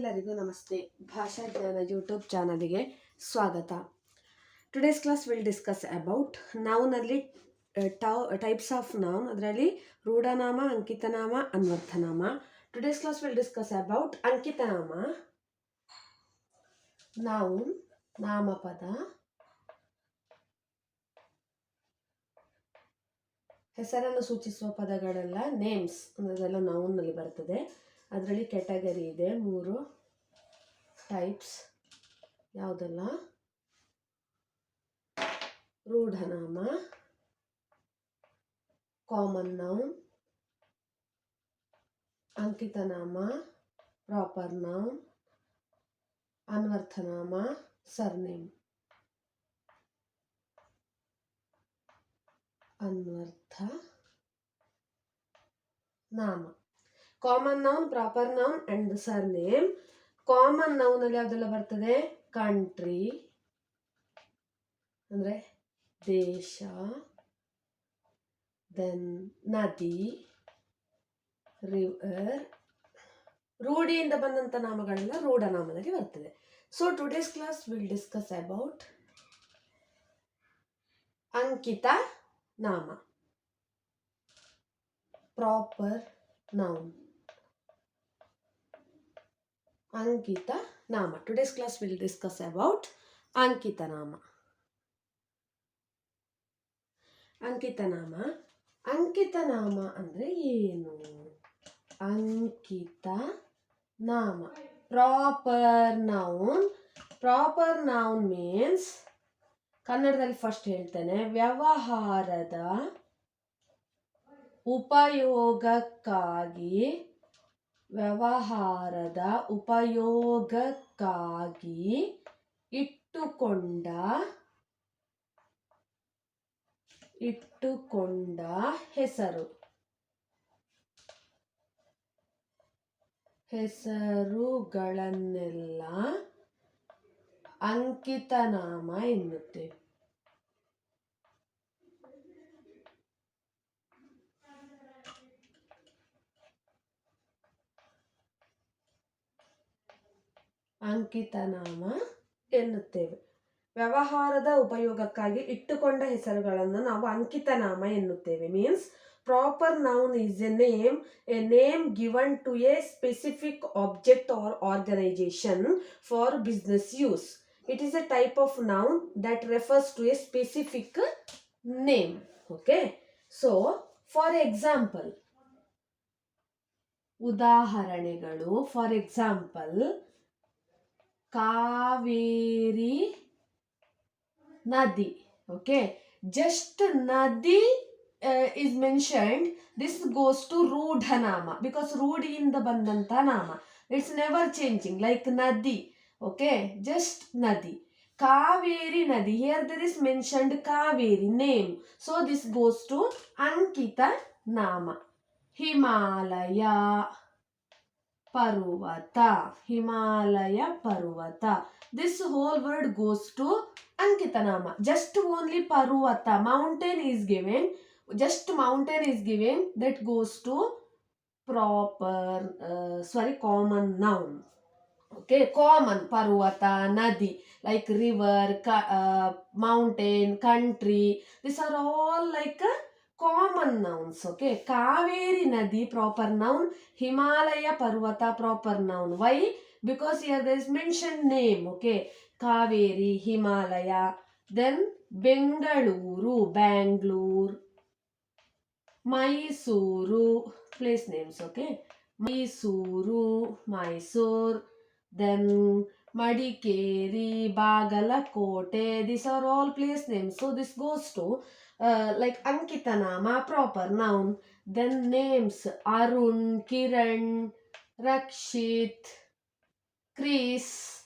ಎಲ್ಲರಿಗೂ ನಮಸ್ತೆ. ಭಾಷಾ ಜ್ಞಾನ ಯೂಟ್ಯೂಬ್ ಚಾನಲ್ಗೆ ಸ್ವಾಗತ. Today's class will discuss about ನೌನಲ್ಲಿ types of noun ಅದರಲ್ಲಿ ರೂಢನಾಮ, ಅಂಕಿತನಾಮ, ಅನ್ವರ್ಥನಾಮ. Today's class will discuss about ಅಂಕಿತನಾಮ noun ನಾಮಪದ, ಹೆಸರನ್ನು ಸೂಚಿಸುವ ಪದಗಳೆಲ್ಲ ನೇಮ್ಸ್ ಅನ್ನೋದೆಲ್ಲ ನೌನ್ನಲ್ಲಿ ಬರ್ತದೆ. ಅದರಲ್ಲಿ ಕ್ಯಾಟಗರಿ ಇದೆ. ಮೂರು ಟೈಪ್ಸ್ ಯಾವುದೆಲ್ಲ? ರೂಢನಾಮ ಕಾಮನ್ ನೌನ್ ಅಂಕಿತನಾಮ ಪ್ರಾಪರ್ ನೌನ್ ಅನ್ವರ್ಥನಾಮ ಸರ್ನೇಮ್ ಅನ್ವರ್ಥ ನಾಮ. Common noun proper noun and surname common noun ಅಲ್ಲಿ ಯಾವ್ದೆಲ್ಲ ಬರ್ತದೆ? ಕಂಟ್ರಿ ಅಂದ್ರೆ ದೇಶ. ದೆನ್ ನದಿ. ರಿವರ್ ರೂಢಿಯಿಂದ ಬಂದಂತ ನಾಮಗಳೆಲ್ಲ ರೂಢ ನಾಮದಲ್ಲಿ ಬರ್ತದೆ. So today's class will discuss about ಅಂಕಿತ ನಾಮ. ಪ್ರಾಪರ್ ನೌನ್ ಅಂಕಿತ ನಾಮ today's class will discuss about ಅಂಕಿತ ನಾಮ ಅಂಕಿತ ನಾಮ ಅಂಕಿತ ನಾಮ ಅಂದರೆ ಏನು? ಅಂಕಿತ ನಾಮ proper noun proper noun means ಕನ್ನಡದಲ್ಲಿ ಫಸ್ಟ್ ಹೇಳ್ತೇನೆ, ವ್ಯವಹಾರದ ಉಪಯೋಗಕ್ಕಾಗಿ ವ್ಯವಹಾರದ ಉಪಯೋಗಕ್ಕಾಗಿ ಇಟ್ಟುಕೊಂಡ ಇಟ್ಟುಕೊಂಡ ಹೆಸರು. ಹೆಸರುಗಳನ್ನೆಲ್ಲ ಅಂಕಿತನಾಮ ಎನ್ನುತ್ತೇವೆ. ಅಂಕಿತನಾಮ ಎನ್ನುತ್ತೇವೆ. ವ್ಯವಹಾರದ ಉಪಯೋಗಕ್ಕಾಗಿ ಇಟ್ಟುಕೊಂಡ ಹೆಸರುಗಳನ್ನು ನಾವು ಅಂಕಿತನಾಮ ಎನ್ನುತ್ತೇವೆ. Means proper noun is a name a name given to a specific object or organisation for business use it is a type of noun that refers to a specific name okay so for example ಉದಾಹರಣೆಗಳು. For example Kaveri ನದಿ. Okay just ನದಿ is mentioned this goes to ರೂಢನಾಮ because ರೂಢಿಯಿಂದ ಬಂದಂಥ ನಾಮ. It's never changing like ನದಿ. Okay just ನದಿ. ಕಾವೇರಿ ನದಿ. Here there is mentioned Kaveri name so this goes to ಅಂಕಿತ ನಾಮ. ಹಿಮಾಲಯ ಪರ್ವತ ಹಿಮಾಲಯ ಪರ್ವತ this whole word goes to ಅಂಕಿತನಾಮ just only ಪರ್ವತ mountain is given just mountain is given that goes to proper sorry common noun okay common ಪರ್ವತ ನದಿ like river mountain country this are all like common nouns okay Kaveri ನದಿ proper noun Himalaya ಪರ್ವತ proper noun why because here there is mention name okay Kaveri Himalaya then Bengaluru Bangalore Mysuru place names okay Mysuru Mysore then Madikeri Bagalkote this are all place names so this goes to Uh, like Ankita Nama, proper noun. Then names Arun, Kiran, Rakshit, Chris.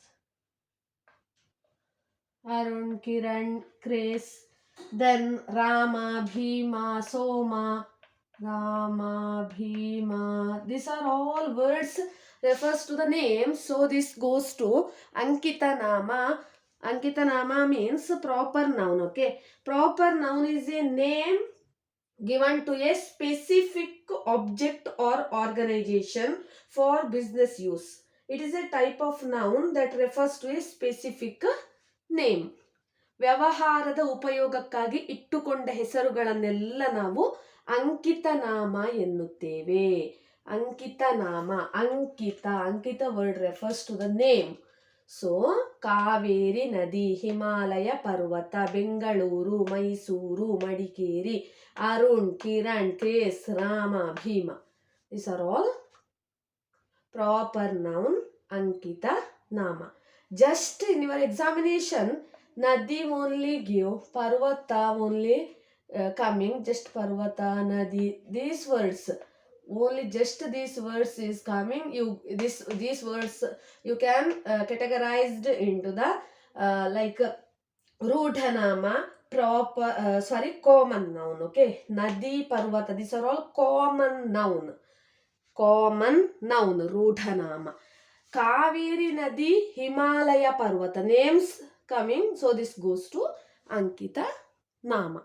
Arun, Kiran, Chris. Then Rama, Bhima, Soma, Rama, Bhima. These are all words refers to the name. So this goes to Ankita Nama. ಅಂಕಿತನಾಮ means proper noun okay proper noun is a name given to a specific object or organisation for business use it is a type of noun that refers to a specific name ವ್ಯವಹಾರದ ಉಪಯೋಗಕ್ಕಾಗಿ ಇಟ್ಟುಕೊಂಡ ಹೆಸರುಗಳನ್ನೆಲ್ಲ ನಾವು ಅಂಕಿತನಾಮ ಎನ್ನುತ್ತೇವೆ. ಅಂಕಿತನಾಮ ಅಂಕಿತ ಅಂಕಿತ word refers to the name so Kaveri ನದಿ, ಹಿಮಾಲಯ ಪರ್ವತ, Bengaluru, Mysuru, Madikeri, Arun, Kiran, case, Rama, Bhima. This are all proper noun Ankita nama. Just in your examination ನದಿ ಓನ್ಲಿ ಗಿವ್ ಪರ್ವತ ಓನ್ಲಿ ಕಮಿಂಗ್ ಜಸ್ಟ್ ಪರ್ವತ, ನದಿ these words only just these words is coming you this these words you can uh, categorized into the uh, like uh, rootanama proper uh, sorry common noun okay nadi parvata these are all common noun common noun rootanama kaveri nadi himalaya parvata names coming so this goes to ankita nama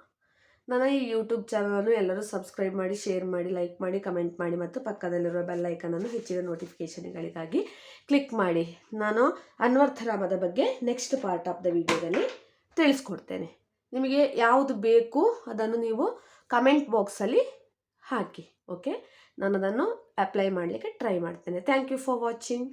ನನ್ನ ಈ YouTube ಚಾನಲನ್ನು ಎಲ್ಲರೂ subscribe ಮಾಡಿ share ಮಾಡಿ like ಮಾಡಿ comment ಮಾಡಿ ಮತ್ತು ಪಕ್ಕದಲ್ಲಿರುವ ಬೆಲ್ ಐಕನನ್ನು ಹೆಚ್ಚಿನ ನೋಟಿಫಿಕೇಷನ್ಗಳಿಗಾಗಿ ಕ್ಲಿಕ್ ಮಾಡಿ. ನಾನು ಅನ್ವರ್ಥರಾಮದ ಬಗ್ಗೆ ನೆಕ್ಸ್ಟ್ ಪಾರ್ಟ್ ಆಫ್ ದ ವಿಡಿಯೋದಲ್ಲಿ ತಿಳಿಸ್ಕೊಡ್ತೇನೆ. ನಿಮಗೆ ಯಾವುದು ಬೇಕು ಅದನ್ನು ನೀವು ಕಮೆಂಟ್ ಬಾಕ್ಸಲ್ಲಿ ಹಾಕಿ ಓಕೆ ನಾನು ಅದನ್ನು ಅಪ್ಲೈ ಮಾಡಲಿಕ್ಕೆ ಟ್ರೈ ಮಾಡ್ತೇನೆ. Thank you for watching